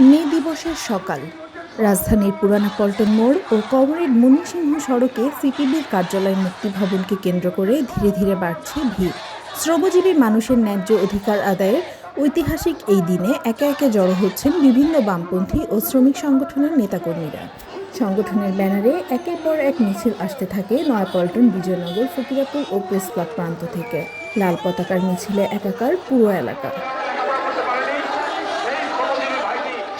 মে দিবসের সকাল। রাজধানীর পুরানা পল্টন মোড় ও কমরেড মুনিসিংহ সড়কে সিপিবির কার্যালয় মুক্তি ভবনকে কেন্দ্র করে ধীরে ধীরে বাড়ছে ভিড়। শ্রমজীবী মানুষের ন্যায্য অধিকার আদায়ের ঐতিহাসিক এই দিনে একে একে জড়ো হচ্ছেন বিভিন্ন বামপন্থী ও শ্রমিক সংগঠনের নেতাকর্মীরা। সংগঠনের ব্যানারে একের পর এক মিছিল আসতে থাকে নয়াপল্টন, বিজয়নগর, ফকিরাপুর ও প্রেস ক্লাব প্রান্ত থেকে। লাল পতাকার মিছিলে একাকার পুরো এলাকা।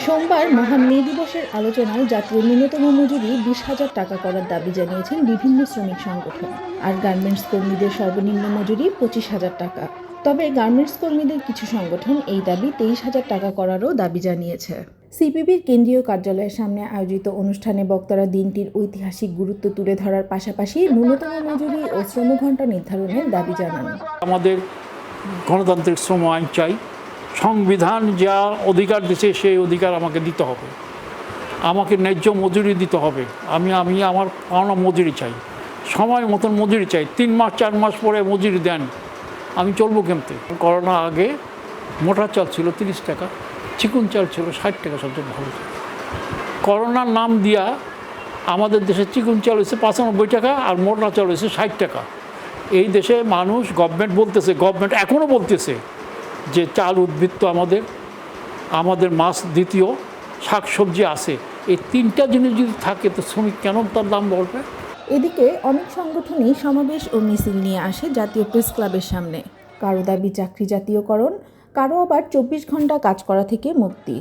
সোমবার মহান মে দিবসের আলোচনায় জাতীয় ন্যূনতম মজুরি বিশ হাজার টাকা করার দাবি জানিয়েছেন বিভিন্ন শ্রমিক সংগঠন। আর গার্মেন্টস কর্মীদের সর্বনিম্ন মজুরি পঁচিশ হাজার টাকা। তবে গার্মেন্টস কর্মীদের কিছু সংগঠন এই দাবি তেইশ হাজার টাকা করারও দাবি জানিয়েছে। সিপিবির কেন্দ্রীয় কার্যালয়ের সামনে আয়োজিত অনুষ্ঠানে বক্তারা দিনটির ঐতিহাসিক গুরুত্ব তুলে ধরার পাশাপাশি ন্যূনতম মজুরি ও শ্রম শ্রমঘণ্টা নির্ধারণের দাবি জানান। আমাদের গণতান্ত্রিক শ্রম আইন চাই। সংবিধান যা অধিকার দিচ্ছে সেই অধিকার আমাকে দিতে হবে। আমাকে ন্যায্য মজুরি দিতে হবে। আমি আমি আমার পাওনা মজুরি চাই। সময় মতন মজুরি চাই। তিন মাস, চার মাস পরে মজুরি দেন। আমি চলবো কেমতে? করোনা আগে মোটা চাল ছিল তিরিশ টাকা, চিকুন চাল ছিল ষাট টাকা সবচেয়ে ভালো। করোনার নাম দিয়া আমাদের দেশে চিকুন চাল হয়েছে পঁচানব্বই টাকা আর মোটা চাল হয়েছে ষাট টাকা। এই দেশে মানুষ গভর্নমেন্ট বলতেছে গভর্নমেন্ট এখনও বলতেছে যে চাল উদ্বৃত্ত আমাদের আমাদের মাছ দ্বিতীয়, শাকসবজি আছে। এই তিনটা জিনিস যদি থাকে, তো শ্রমিক কেন তার দাম বলবে এদিকে অনেক সংগঠনই সমাবেশ ও মিছিল নিয়ে আসে জাতীয় প্রেস ক্লাবের সামনে। কারও দাবি চাকরি জাতীয়করণ কারও আবার চব্বিশ ঘণ্টা কাজ করা থেকে মুক্তি।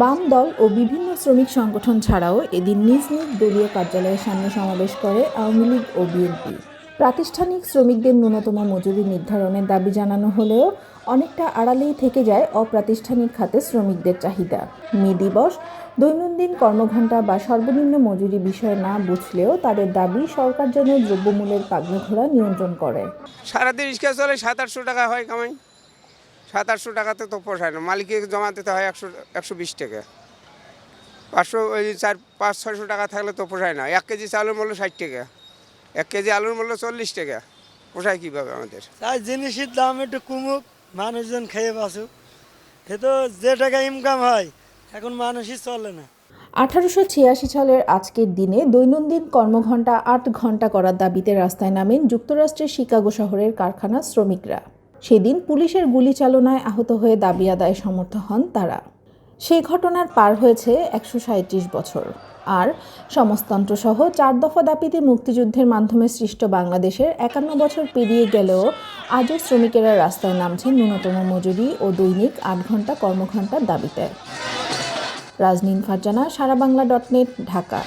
বাম দল ও বিভিন্ন শ্রমিক সংগঠন ছাড়াও এদিন নিজ নিজ দলীয় কার্যালয়ের সামনে সমাবেশ করে আওয়ামী লীগ ও বিএনপি। প্রাতিষ্ঠানিক শ্রমিকদের ন্যূনতম মজুরি নির্ধারণের দাবি জানানো হলেও অনেকটা আড়ালেই থেকে যায় অপ্রাতিষ্ঠানিক খাতে শ্রমিকদের চাহিদা। মে দিবস, দৈনন্দিন কর্মঘণ্টা বা সর্বনিম্ন মজুরি বিষয় না বুঝলেও তাদের দাবি সরকার যেন দ্রব্যমূল্যের পাগলাঘোড়া নিয়ন্ত্রণ করে। সারাদিন রিক্সা চলে সাত আটশো টাকা হয় কামাই। সাত আটশো টাকাতে তো পোষায় না। মালিককে জমা দিতে হয় একশো একশো বিশ টাকা। পাঁচশো, ওই চার, পাঁচ, ছয়শো টাকা থাকলে তো পোষায় না। এক কেজি চালের মূল্য ষাট টাকা। এক কেজি আলুর মূল্য চল্লিশ টাকা। পোষায় কীভাবে আমাদের? তাই জিনিসের দাম একটু কমুক মানুষজন খেয়ে বাঁচুক। এ তো যে টাকা ইনকাম হয় এখন মানুষই চলে না। আঠারোশো ছিয়াশি সালের আজকের দিনে দৈনন্দিন কর্মঘণ্টা আট ঘণ্টা করার দাবিতে রাস্তায় নামেন যুক্তরাষ্ট্রের শিকাগো শহরের কারখানা শ্রমিকরা। সেদিন পুলিশের গুলি চালনায় আহত হয়ে দাবি আদায়ে সমর্থ হন তারা। সেই ঘটনার পার হয়েছে একশো সাঁত্রিশ বছর। আর সমাজতন্ত্র সহ চার দফা দাবিতে মুক্তিযুদ্ধের মাধ্যমে সৃষ্ট বাংলাদেশের একান্ন বছর পেরিয়ে গেলেও আজও শ্রমিকেরা রাস্তায় নামছেন ন্যূনতম মজুরি ও দৈনিক আট ঘণ্টা কর্মঘণ্টার দাবিতে। Rajnin Farzana Sara Bangla dot net, Dhaka.